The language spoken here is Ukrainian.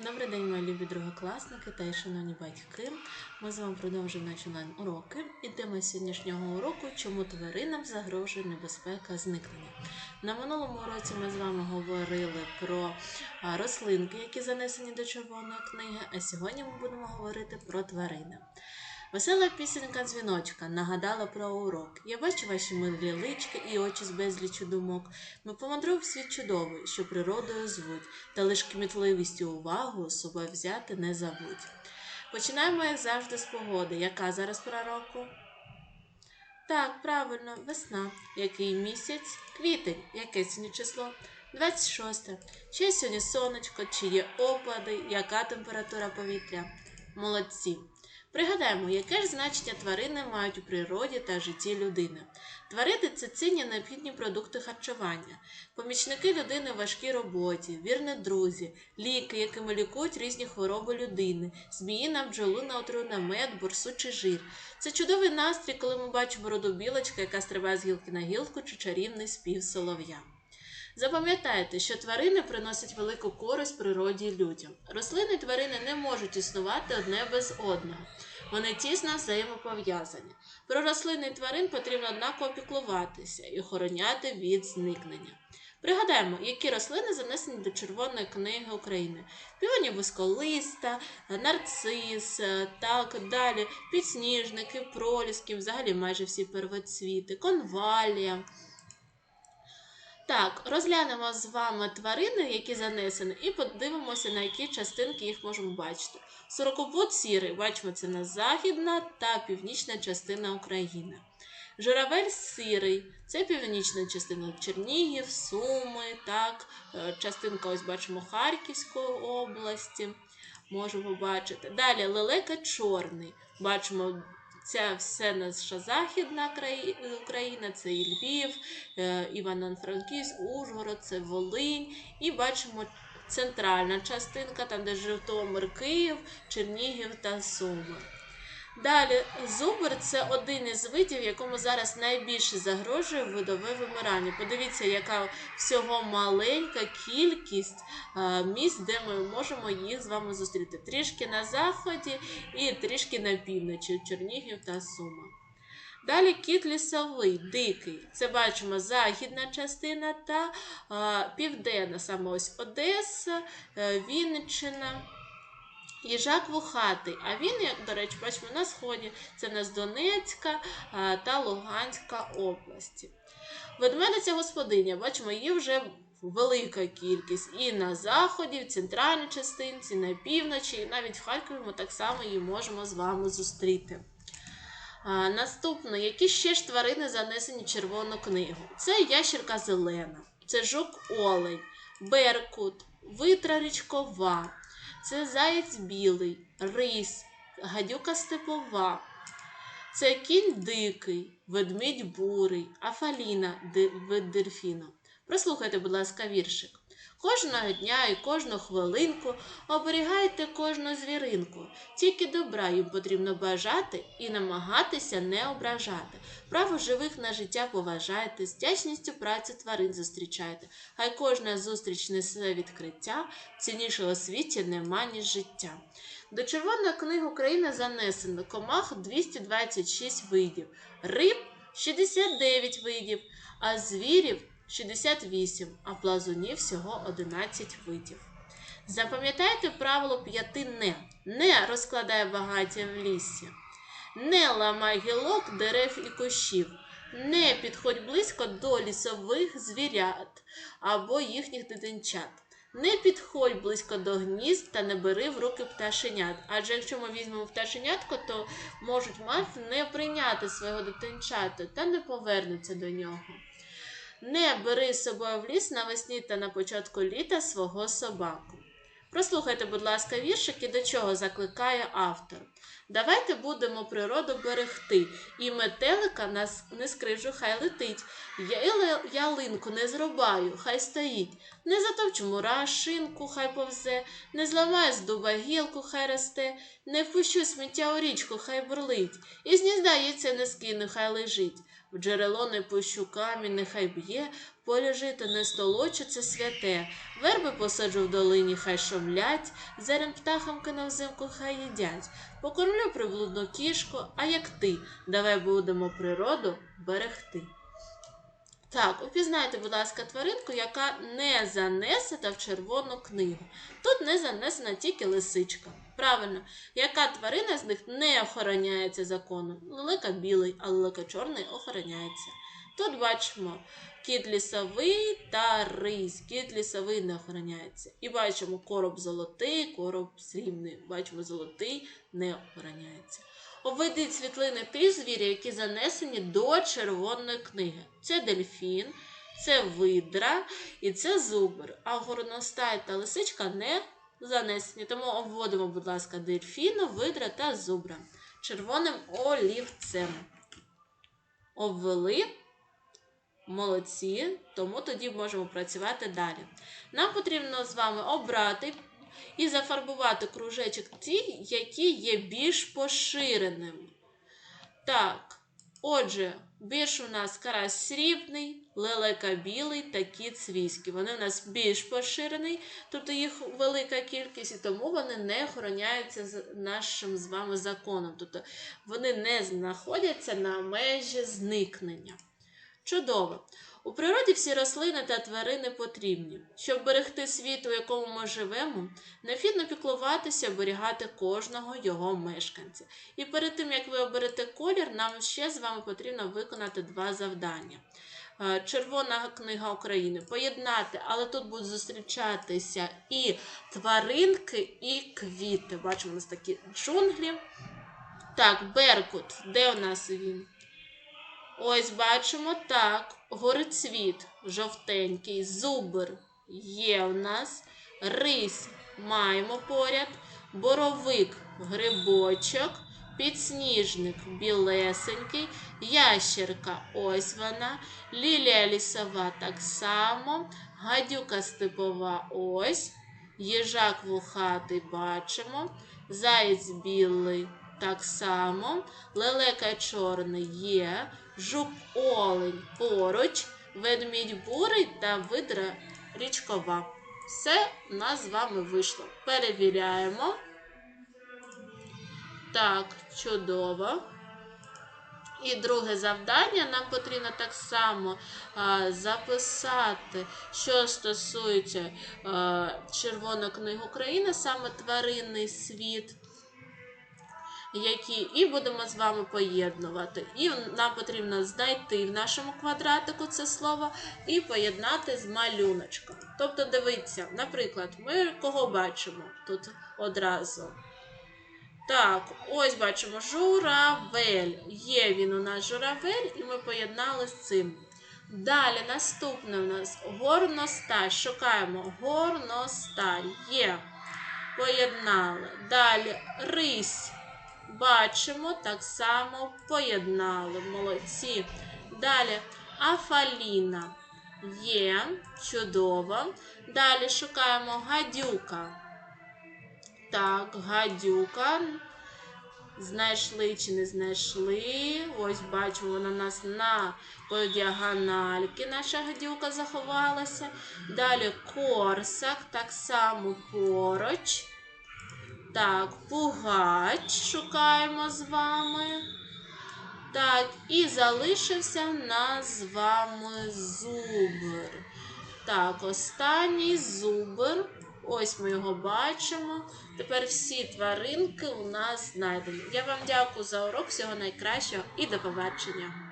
Добрий день, мої любі другокласники та й шановні батьки. Ми з вами продовжуємо наші онлайн-уроки. І тема сьогоднішнього уроку чому тваринам загрожує небезпека зникнення. На минулому уроці ми з вами говорили про рослинки, які занесені до червоної книги, а сьогодні ми будемо говорити про тварини. Весела пісенька дзвіночка нагадала про урок. Я бачу ваші милі лички і очі з безлічу думок. Ми помандруємо в світ чудовий, що природою звуть, та лиш кмітливістю увагу з взяти не забудь. Починаємо, як завжди, з погоди. Яка зараз пора року? Так, правильно, весна. Який місяць? Квітень. Яке сьогодні число? 26. Чи сьогодні сонечко, чи є опади, яка температура повітря? Молодці. Пригадаємо, яке ж значення тварини мають у природі та житті людини. Тварини це цінні необхідні продукти харчування, помічники людини в важкій роботі, вірні друзі, ліки, якими лікують різні хвороби людини, змії на бджолу на отру на мед, борсу чи жир. Це чудовий настрій, коли ми бачимо роду білочка, яка стрибає з гілки на гілку, чи чарівний спів солов'я. Запам'ятайте, що тварини приносять велику користь природі людям. Рослини і тварини не можуть існувати одне без одного. Вони тісно взаємопов'язані. Про рослини і тварин потрібно однаково піклуватися і охороняти від зникнення. Пригадаємо, які рослини занесені до Червоної книги України: півоні висколиста, нарцис, так далі, підсніжники, проліски, взагалі майже всі первоцвіти, конвалія. Так, розглянемо з вами тварини, які занесені, і подивимося, на які частинки їх можемо бачити. Сорокопут сірий, бачимо, це на західна та північна частина України. Журавель сірий, це північна частина Чернігів, Суми, так, е, частинка, ось бачимо Харківської області. Можемо бачити. Далі лелека чорний. Бачимо це все наша західна Україна, це і Львів, е, Івано-Франківськ, Ужгород, це Волинь. І бачимо центральна частинка, там де Житомир, Київ, Чернігів та Суми. Далі, зубр це один із видів, якому зараз найбільше загрожує видове вимирання. Подивіться, яка всього маленька кількість місць, де ми можемо їх з вами зустріти. Трішки на заході і трішки на півночі, Чернігів та Сума. Далі кіт лісовий, дикий. Це бачимо західна частина та південна, саме ось Одеса, е, Вінниччина. Їжак вухатий, а він, як, до речі, бачимо на сході, це в нас Донецька та Луганська області. Ведмедиця господиня, бачимо, її вже велика кількість і на заході, в центральній частинці, на півночі, і навіть в Харкові ми так само її можемо з вами зустріти. А, наступне, які ще ж тварини занесені в червону книгу? Це ящерка зелена, це жук олень, беркут, витра річкова. Це заєць білий, рись, гадюка степова. Це кінь дикий, ведмідь бурий, афаліна дельфіна. Прослухайте, будь ласка, віршик. Кожного дня і кожну хвилинку оберігайте кожну звіринку. Тільки добра їм потрібно бажати і намагатися не ображати. Право живих на життя поважайте, з вдячністю праці тварин зустрічайте. Хай кожна зустріч несе відкриття, ціннішого світі нема, ніж життя. До Червоної книги України занесено комах 226 видів, риб 69 видів, а звірів 68, а плазунів всього 11 видів. Запам'ятайте правило п'яти не. Не розкладай багаття в лісі. Не ламай гілок дерев і кущів. Не підходь близько до лісових звірят або їхніх дитинчат. Не підходь близько до гнізд та не бери в руки пташенят. Адже якщо ми візьмемо пташенятко, то можуть мати не прийняти свого дитинчата та не повернуться до нього. Не бери з собою в ліс навесні та на початку літа свого собаку. Прослухайте, будь ласка, віршики, до чого закликає автор. Давайте будемо природу берегти, і метелика нас не скрижу, хай летить. Я ялинку не зрубаю, хай стоїть. Не затовчу мура, шинку, хай повзе, не зламаю з дуба гілку, хай росте, не впущу сміття у річку, хай бурлить, і з гнізда яйця не скину, хай лежить. В джерело не пущу камінь, нехай б'є, полі жито не столочу, це святе. Верби посаджу в долині, хай шумлять, зерен птахам на взимку хай їдять. Покормлю приблудну кішку, а як ти, давай будемо природу берегти. Так, упізнайте, будь ласка, тваринку, яка не занесена в червону книгу. Тут не занесена тільки лисичка. Правильно, яка тварина з них не охороняється законом? Лелека білий, а лелека чорний охороняється. Тут бачимо кіт лісовий та рись. Кіт лісовий не охороняється. І бачимо короб золотий, короб срібний. Бачимо, золотий не охороняється. Обведіть світлини тих звірів, які занесені до червоної книги. Це дельфін, це видра і це зубр. А горностай та лисичка не занесені. Тому обводимо, будь ласка, дельфіна, видра та зубра червоним олівцем. Обвели. Молодці, тому тоді можемо працювати далі. Нам потрібно з вами обрати і зафарбувати кружечок ті, які є більш поширеними. Так, отже, більш у нас карась срібний, лелека білий та кіт свійський. Вони у нас більш поширені, тобто їх велика кількість, і тому вони не охороняються нашим з вами законом. Тобто вони не знаходяться на межі зникнення. Чудово! У природі всі рослини та тварини потрібні. Щоб берегти світ, у якому ми живемо, необхідно піклуватися, оберігати кожного його мешканця. І перед тим, як ви оберете колір, нам ще з вами потрібно виконати два завдання. Е, Червона книга України поєднати, але тут будуть зустрічатися і тваринки, і квіти. Бачимо, у нас такі джунглі. Так, Беркут, де у нас він? Ось бачимо так. Горицвіт жовтенький, зубр. Є у нас, рись маємо поряд, боровик грибочок, підсніжник білесенький, ящерка ось вона, лілія лісова так само, гадюка степова ось, їжак вухатий бачимо, заєць білий так само, лелека чорний є, жук олень поруч, ведмідь бурий та видра річкова. Все у нас з вами вийшло. Перевіряємо. Так, чудово. І друге завдання нам потрібно так само а, записати, що стосується а, Червоної книги України, саме тваринний світ які і будемо з вами поєднувати. І нам потрібно знайти в нашому квадратику це слово і поєднати з малюночком. Тобто, дивіться, наприклад, ми кого бачимо тут одразу. Так, ось бачимо журавель. Є він у нас журавель, і ми поєднали з цим. Далі наступне у нас горносталь. Шукаємо горносталь. Є. Поєднали. Далі рись. Бачимо, так само поєднали. Молодці. Далі афаліна. Є, чудово. Далі шукаємо гадюка. Так, гадюка. Знайшли чи не знайшли. Ось бачимо, вона у нас на по наша гадюка заховалася. Далі корсак, так само поруч. Так, пугач шукаємо з вами. Так, і залишився в нас з вами зубр. Так, останній зубр. Ось ми його бачимо. Тепер всі тваринки у нас знайдені. Я вам дякую за урок. Всього найкращого і до побачення.